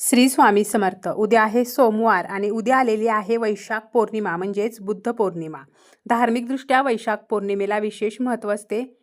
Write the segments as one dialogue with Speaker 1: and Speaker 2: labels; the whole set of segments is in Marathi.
Speaker 1: श्री स्वामी समर्थ. उद्या आहे सोमवार आणि उद्या आलेली आहे वैशाख पौर्णिमा म्हणजेच बुद्ध पौर्णिमा. धार्मिकदृष्ट्या वैशाख पौर्णिमेला विशेष महत्त्व असते.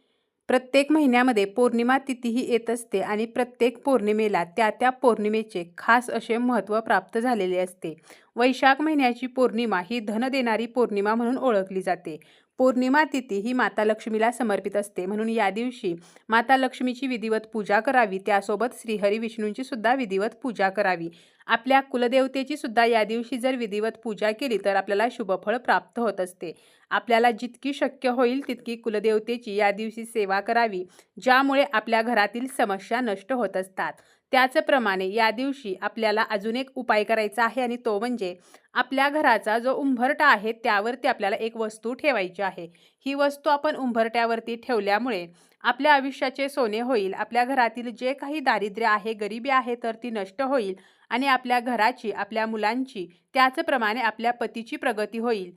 Speaker 1: प्रत्येक महिन्यामध्ये पौर्णिमा तिथीही येत असते आणि प्रत्येक पौर्णिमेला त्या त्या पौर्णिमेचे खास असे महत्त्व प्राप्त झालेले असते. वैशाख महिन्याची पौर्णिमा ही धन देणारी पौर्णिमा म्हणून ओळखली जाते. पौर्णिमा तिथी ही माता लक्ष्मीला समर्पित असते. म्हणून या दिवशी माता लक्ष्मीची विधिवत पूजा करावी. त्यासोबत श्रीहरी विष्णूंची सुद्धा विधिवत पूजा करावी. आपल्या कुलदेवतेची सुद्धा या दिवशी जर विधिवत पूजा केली तर आपल्याला शुभफळ प्राप्त होत असते. आपल्याला जितकी शक्य होईल तितकी कुलदेवतेची या दिवशी सेवा करावी ज्यामुळे आपल्या घरातील समस्या नष्ट होत असतात. त्याचप्रमाणे या दिवशी आपल्याला अजून एक उपाय करायचा आहे आणि तो म्हणजे आपल्या घराचा जो उंभरटा आहे त्यावरती आपल्याला एक वस्तू ठेवायची आहे. ही वस्तू आपण उंभरट्यावरती ठेवल्यामुळे आपल्या आयुष्याचे सोने होईल आपल्या घरातील जे काही दारिद्र्य आहे गरिबी आहे तर ती नष्ट होईल आणि आपल्या घराची आपल्या मुलांची त्याचप्रमाणे आपल्या पतीची प्रगती होईल.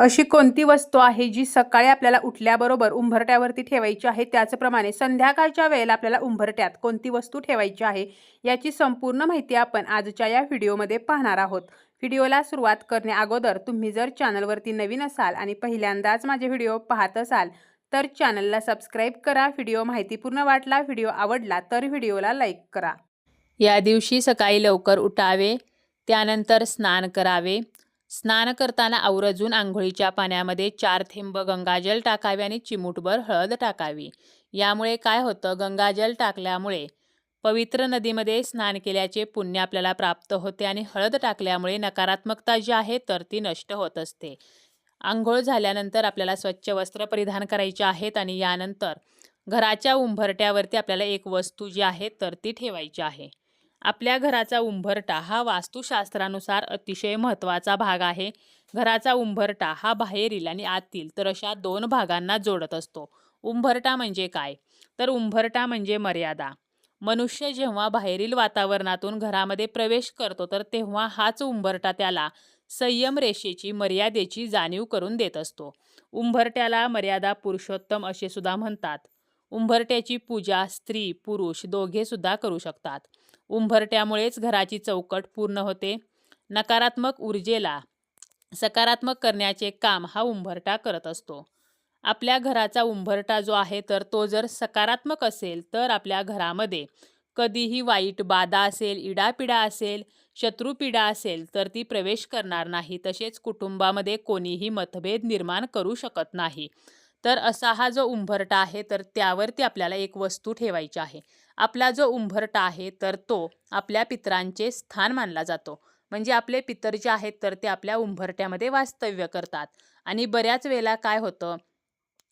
Speaker 1: अशी कोणती वस्तू आहे जी सकाळी आपल्याला उठल्याबरोबर उंबरट्यावरती ठेवायची आहे? त्याचप्रमाणे संध्याकाळच्या वेळेला आपल्याला उंबरट्यात कोणती वस्तू ठेवायची आहे? याची संपूर्ण माहिती आपण आजच्या या व्हिडिओमध्ये पाहणार आहोत. व्हिडिओला सुरुवात करण्या अगोदर तुम्ही जर चॅनलवरती नवीन असाल आणि पहिल्यांदाच माझे व्हिडिओ पाहत असाल तर चॅनलला सबस्क्राईब करा व्हिडिओ माहितीपूर्ण वाटला व्हिडिओ आवडला तर व्हिडिओला लाईक करा.
Speaker 2: या दिवशी सकाळी लवकर उठावे त्यानंतर स्नान करावे स्नान करताना आवर्जून आंघोळीच्या पाण्यामध्ये चार थेंब गंगाजल टाकावे आणि चिमूटभर हळद टाकावी. यामुळे काय होतं? गंगाजल टाकल्यामुळे पवित्र नदीमध्ये स्नान केल्याचे पुण्य आपल्याला प्राप्त होते आणि हळद टाकल्यामुळे नकारात्मकता जी आहे तर ती नष्ट होत असते. आंघोळ झाल्यानंतर आपल्याला स्वच्छ वस्त्र परिधान करायचे आहेत आणि यानंतर घराच्या उंबरट्यावरती आपल्याला एक वस्तू जी आहे तर ती ठेवायची आहे. आपल्या घराचा उंबरटा हा वास्तुशास्त्रानुसार अतिशय महत्त्वाचा भाग आहे. घराचा उंबरटा हा बाहेरील आणि आतील तर अशा दोन भागांना जोडत असतो. उंबरटा म्हणजे काय? तर उंबरटा म्हणजे मर्यादा. मनुष्य जेव्हा बाहेरील वातावरणातून घरामध्ये प्रवेश करतो तर तेव्हा हाच उंबरटा त्याला संयम रेषेची मर्यादेची जाणीव करून देत असतो. उंबरट्याला मर्यादा पुरुषोत्तम असे सुद्धा म्हणतात. उंबरट्याची पूजा स्त्री पुरुष दोघे सुद्धा करू शकतात. उंबरट्यामुळेच घराची चौकट पूर्ण होते. नकारात्मक ऊर्जेला सकारात्मक करण्याचे काम हा उंबरटा करत असतो. आपल्या घराचा उंबरटा जो आहे तर तो जर सकारात्मक असेल तर आपल्या घरामध्ये कधीही वाईट बाधा असेल इडापिडा असेल शत्रुपीडा असेल तर ती प्रवेश करणार नाही. तसेच कुटुंबामध्ये कोणीही मतभेद निर्माण करू शकत नाही. तर असा हा जो उंबरटा आहे तर त्यावरती आपल्याला एक वस्तू ठेवायची आहे. आपला जो उंबरटा आहे तर तो आपल्या पितरांचे स्थान मानला जातो. म्हणजे आपले पितर जे आहेत तर ते आपल्या उंबरट्यामध्ये वास्तव्य करतात. आणि बऱ्याच वेळेला काय होतं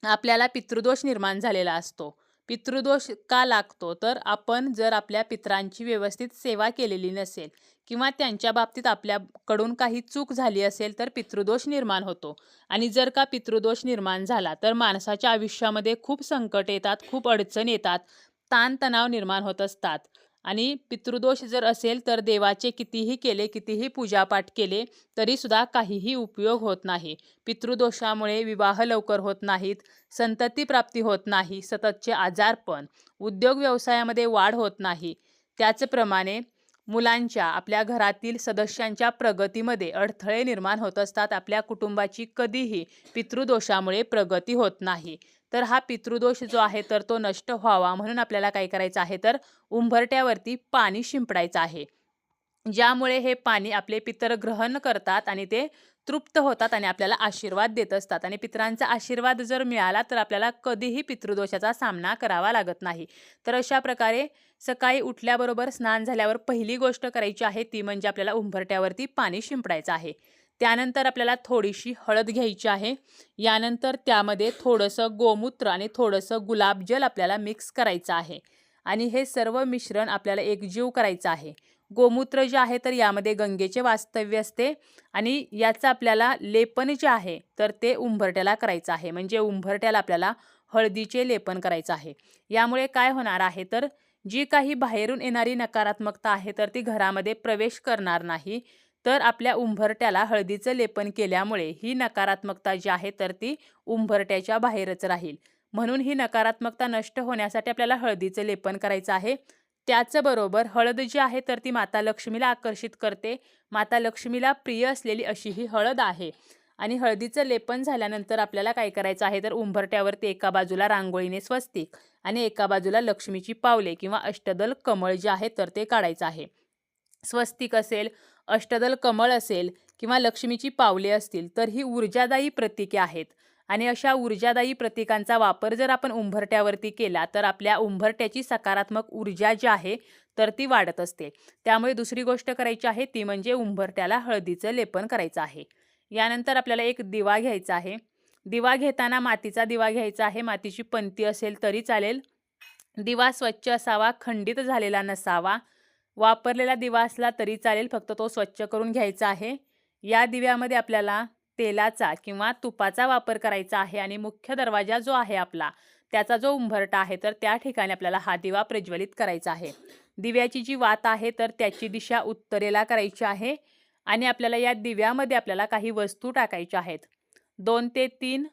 Speaker 2: आपल्याला पितृदोष निर्माण झालेला असतो. पितृदोष का लागतो? तर आपण जर आपल्या पितरांची व्यवस्थित सेवा केलेली नसेल किंवा त्यांच्या बाबतीत आपल्याकडून काही चूक झाली असेल तर पितृदोष निर्माण होतो. आणि जर का पितृदोष निर्माण झाला तर माणसाच्या आयुष्यामध्ये खूप संकट येतात खूप अडचण येतात ताणतणाव निर्माण होत असतात. आणि पितृदोष जर असेल तर देवाचे कितीही केले कितीही पूजापाठ केले तरीसुद्धा काहीही उपयोग होत नाही. पितृदोषामुळे विवाह लवकर होत नाहीत संतती प्राप्ती होत नाही सततचे आजारपण उद्योग व्यवसायामध्ये वाढ होत नाही. त्याचप्रमाणे मुलांच्या आपल्या घरातील सदस्यांच्या प्रगतीमध्ये अडथळे निर्माण होत असतात. आपल्या कुटुंबाची कधीही पितृदोषामुळे प्रगती होत नाही. तर हा पितृदोष जो आहे तर तो नष्ट व्हावा म्हणून आपल्याला काय करायचं आहे? तर उंबरट्यावरती पाणी शिंपडायचं आहे. ज्यामुळे हे पाणी आपले पितर ग्रहण करतात आणि ते तृप्त होतात आणि आपल्याला आशीर्वाद देत असतात. आणि पितरांचा आशीर्वाद जर मिळाला तर आपल्याला कधीही पितृदोषाचा सामना करावा लागत नाही. तर अशा प्रकारे सकाळी उठल्याबरोबर स्नान झाल्यावर पहिली गोष्ट करायची आहे ती म्हणजे आपल्याला उंबरट्यावरती पाणी शिंपडायचं आहे. त्यानंतर आपल्याला थोडीशी हळद घ्यायची आहे. यानंतर त्यामध्ये थोडंसं गोमूत्र आणि थोडंसं गुलाबजल आपल्याला मिक्स करायचं आहे. आणि हे सर्व मिश्रण आपल्याला एकजीव करायचं आहे. गोमूत्र जे आहे तर यामध्ये गंगेचे वास्तव्य असते आणि याचं आपल्याला लेपन जे आहे तर ते उंबरट्याला करायचं आहे. म्हणजे उंबरट्याला आपल्याला हळदीचे लेपन करायचं आहे. यामुळे काय होणार आहे तर जी काही बाहेरून येणारी नकारात्मकता आहे तर ती घरामध्ये प्रवेश करणार नाही. तर आपल्या उंबरट्याला हळदीचं लेपन केल्यामुळे ही नकारात्मकता जी आहे तर ती उंबरट्याच्या बाहेरच राहील. म्हणून ही नकारात्मकता नष्ट होण्यासाठी आपल्याला हळदीचं लेपन करायचं आहे. त्याचबरोबर हळद जी आहे तर ती माता लक्ष्मीला आकर्षित करते. माता लक्ष्मीला प्रिय असलेली अशी ही हळद आहे. आणि हळदीचं लेपन झाल्यानंतर आपल्याला काय करायचं आहे तर उंबरट्यावरती एका बाजूला रांगोळीने स्वस्तिक आणि एका बाजूला लक्ष्मीची पावले किंवा अष्टदल कमळ जे आहे तर ते काढायचं आहे. स्वस्तिक असेल अष्टदल कमळ असेल किंवा लक्ष्मीची पावले असतील तर ही ऊर्जादायी प्रतीके आहेत. आणि अशा ऊर्जादायी प्रतीकांचा वापर जर आपण उंबरट्यावरती केला तर आपल्या उंबरट्याची सकारात्मक ऊर्जा जी आहे तर ती वाढत असते. त्यामुळे दुसरी गोष्ट करायची आहे ती म्हणजे उंबरट्याला हळदीचं लेपन करायचं आहे. यानंतर आपल्याला एक दिवा घ्यायचा आहे. दिवा घेताना मातीचा दिवा घ्यायचा आहे. मातीची पंती असेल तरी चालेल. दिवा स्वच्छ असावा खंडित झालेला नसावा. वापरलेला दिवा असला तरी चालेल फक्त तो स्वच्छ करून घ्यायचा आहे. या दिव्यामध्ये आपल्याला तेलाचा किंवा तुपाचा वापर करायचा आहे आणि मुख्य दरवाजा जो आहे आपला त्याचा जो उंबरटा आहे तर त्या ठिकाणी आपल्याला हा दिवा प्रज्वलित करायचा आहे. दिव्याची जी वात आहे तर त्याची दिशा उत्तरेला करायची आहे आणि आपल्याला या दिव्यामध्ये आपल्याला काही वस्तू टाकायच्या आहेत. दोन ते तीन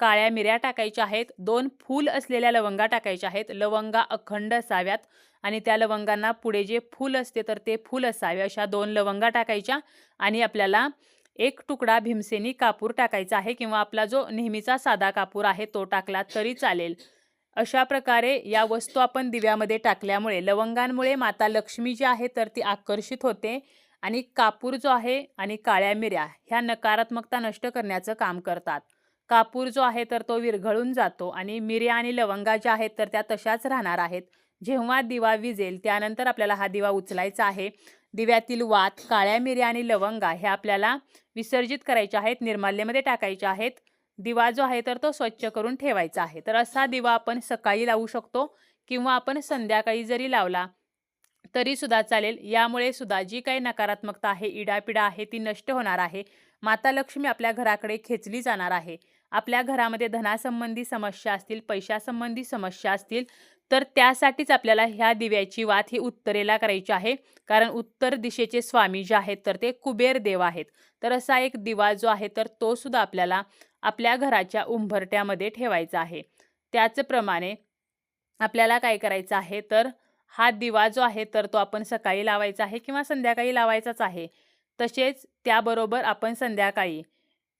Speaker 2: काळ्या मिऱ्या टाकायच्या आहेत दोन फूल असलेल्या लवंगा टाकायच्या आहेत. लवंगा अखंड असाव्यात आणि त्या लवंगांना पुढे जे फूल असते तर ते फूल असावे. अशा दोन लवंगा टाकायच्या आणि आपल्याला एक तुकडा भीमसेनी कापूर टाकायचा आहे किंवा आपला जो नेहमीचा साधा कापूर आहे तो टाकला तरी चालेल. अशा प्रकारे या वस्तू आपण दिव्यामध्ये टाकल्यामुळे लवंगांमुळे माता लक्ष्मी जी आहे तर ती आकर्षित होते आणि कापूर जो आहे आणि काळ्या मिऱ्या ह्या नकारात्मकता नष्ट करण्याचं काम करतात. कापूर जो आहे तर तो विरघळून जातो आणि मिऱ्या आणि लवंगा ज्या आहेत तर त्या तशाच राहणार आहेत. जेव्हा दिवा विजेल त्यानंतर आपल्याला हा दिवा उचलायचा आहे. दिव्यातील वात काळ्या मिऱ्या आणि लवंगा हे आपल्याला विसर्जित करायच्या आहेत निर्माल्यमध्ये टाकायच्या आहेत. दिवा जो आहे तर तो स्वच्छ करून ठेवायचा आहे. तर असा दिवा आपण सकाळी लावू शकतो किंवा आपण संध्याकाळी जरी लावला तरी सुद्धा चालेल. यामुळे सुद्धा जी काही नकारात्मकता आहे इडापिडा आहे ती नष्ट होणार आहे. माता लक्ष्मी आपल्या घराकडे खेचली जाणार आहे. आपल्या घरामध्ये धनासंबंधी समस्या असतील पैशासंबंधी समस्या असतील तर त्यासाठीच आपल्याला ह्या दिव्याची वात ही उत्तरेला करायची आहे. कारण उत्तर दिशेचे स्वामी जे आहेत तर ते कुबेर देव आहेत. तर असा एक दिवा जो आहे तर तो सुद्धा आपल्याला आपल्या घराच्या उंभरट्यामध्ये ठेवायचा आहे. त्याचप्रमाणे आपल्याला काय करायचं आहे तर हा दिवा जो आहे तर तो आपण सकाळी लावायचा आहे किंवा संध्याकाळी लावायचाच आहे. तसेच त्याबरोबर आपण संध्याकाळी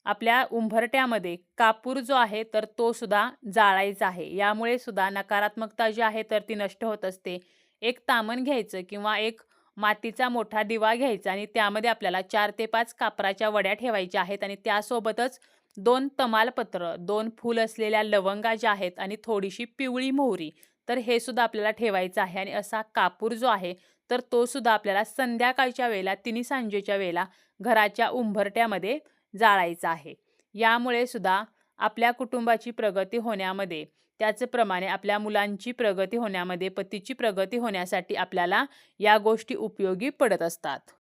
Speaker 2: आपल्या उंभरट्यामध्ये कापूर जो आहे तर तो सुद्धा जाळायचा आहे. यामुळे सुद्धा नकारात्मकता जी आहे तर ती नष्ट होत असते. एक तामण घ्यायचं किंवा एक मातीचा मोठा दिवा घ्यायचा आणि त्यामध्ये आपल्याला चार ते पाच कापराच्या वड्या ठेवायच्या आहेत आणि त्यासोबतच दोन तमालपत्र दोन फूल असलेल्या लवंगा ज्या आहेत आणि थोडीशी पिवळी मोहरी तर हे सुद्धा आपल्याला ठेवायचं आहे. आणि असा कापूर जो आहे तर तो सुद्धा आपल्याला संध्याकाळच्या वेळेला तिन्ही सांजेच्या वेळेला घराच्या उंभरट्यामध्ये जाळायचा आहे. यामुळे सुद्धा आपल्या कुटुंबाची प्रगती होण्यामध्ये त्याचप्रमाणे आपल्या मुलांची प्रगती होण्यामध्ये पतीची प्रगती होण्यासाठी आपल्याला या गोष्टी उपयोगी पडत असतात.